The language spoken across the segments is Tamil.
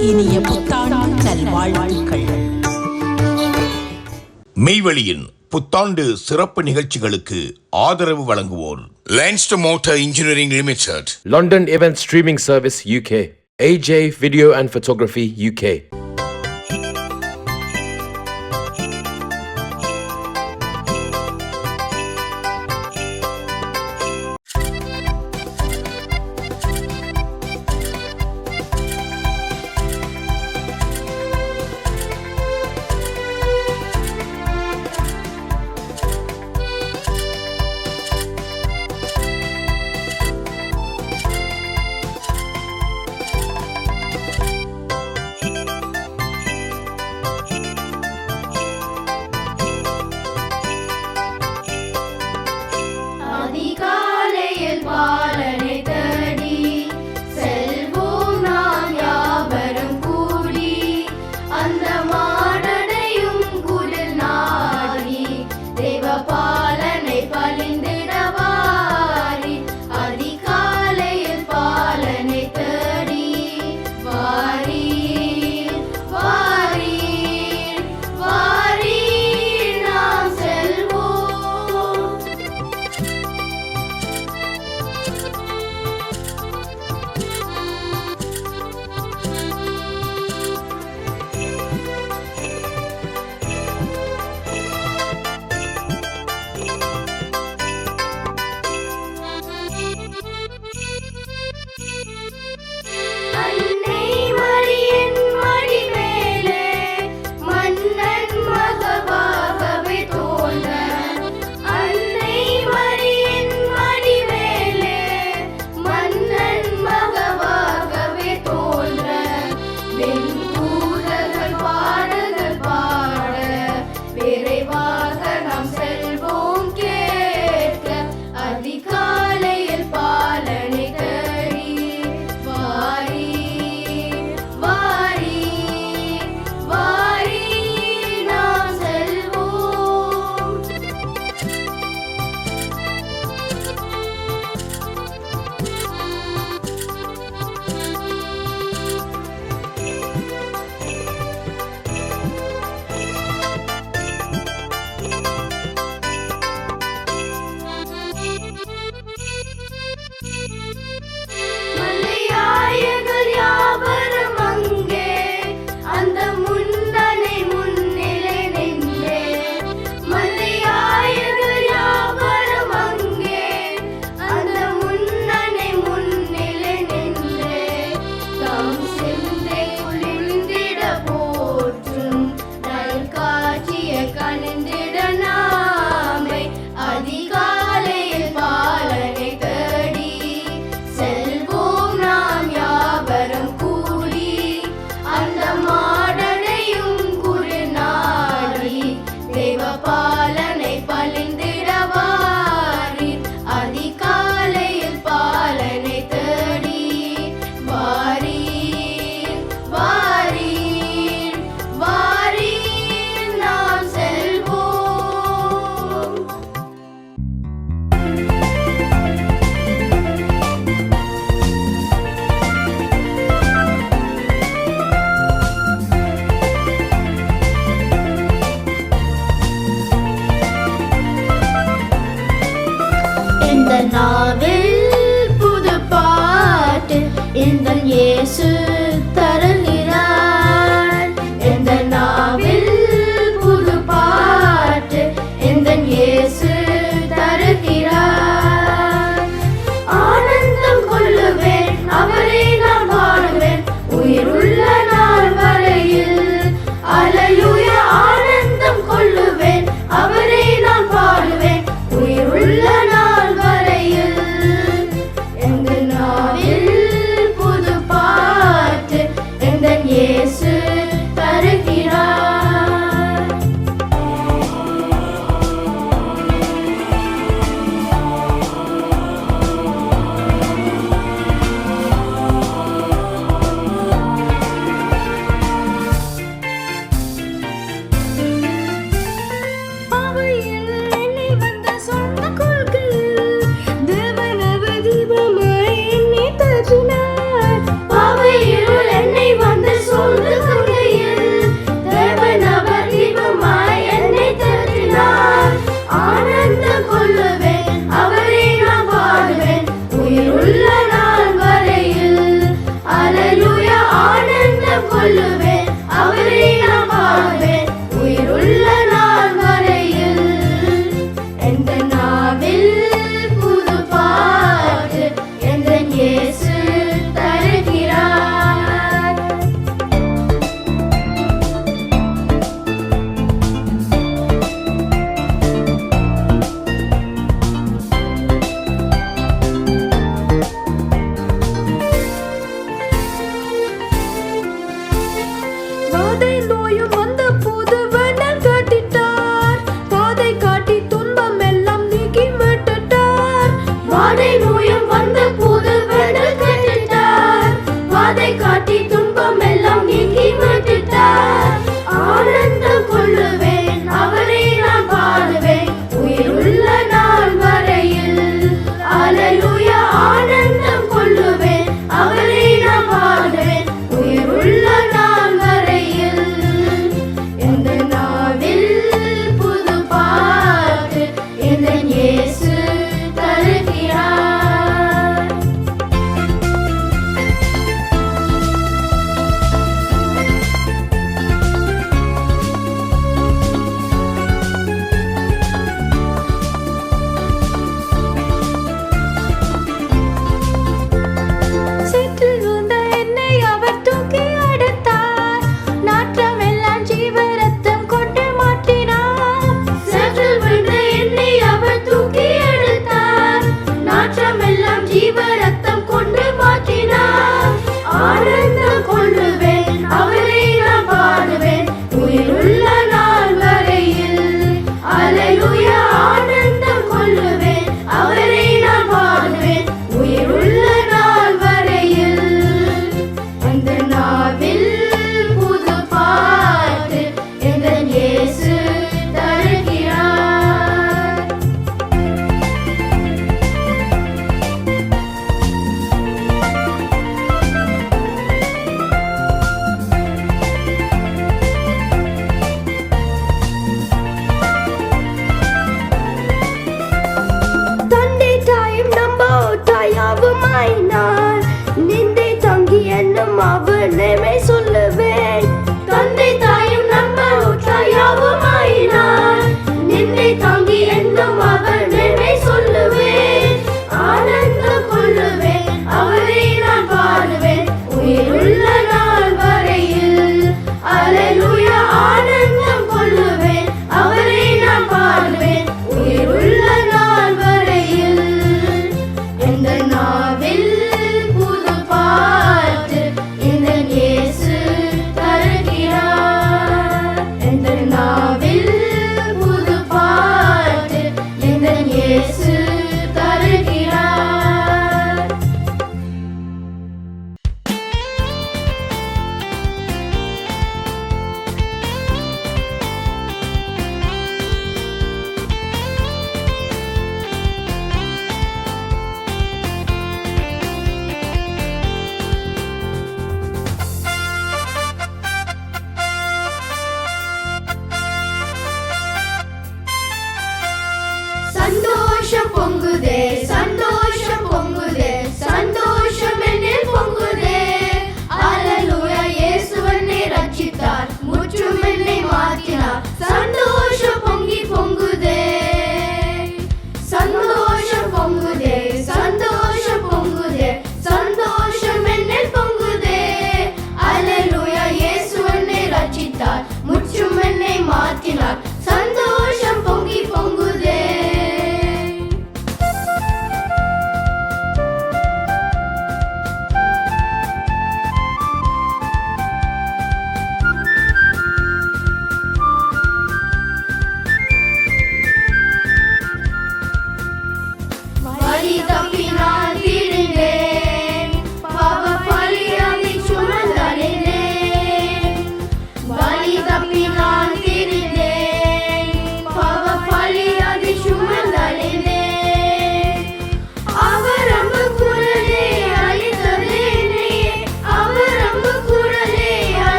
இனிய புத்தாண்டு நல்வாழ்த்துக்கள். புத்தாண்டு சிறப்பு நிகழ்ச்சிகளுக்கு ஆதரவு வழங்குவோர் லேன்ஸ்ட் motor engineering limited London event streaming service UK AJ video and photography UK நாவில் புது பாட்டு. எங்கள் இயேசு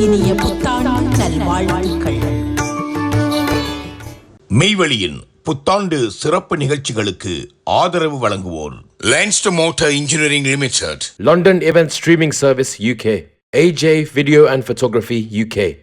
இனிய புத்தாண்டு நல்வாழ்த்துக்கள் மெய்வழியின் புத்தாண்டு சிறப்பு நிகழ்ச்சிகளுக்கு ஆதரவு வழங்குவோர் லேன்ஸ்ட் motor engineering limited London Event Streaming Service UK. AJ Video and Photography UK.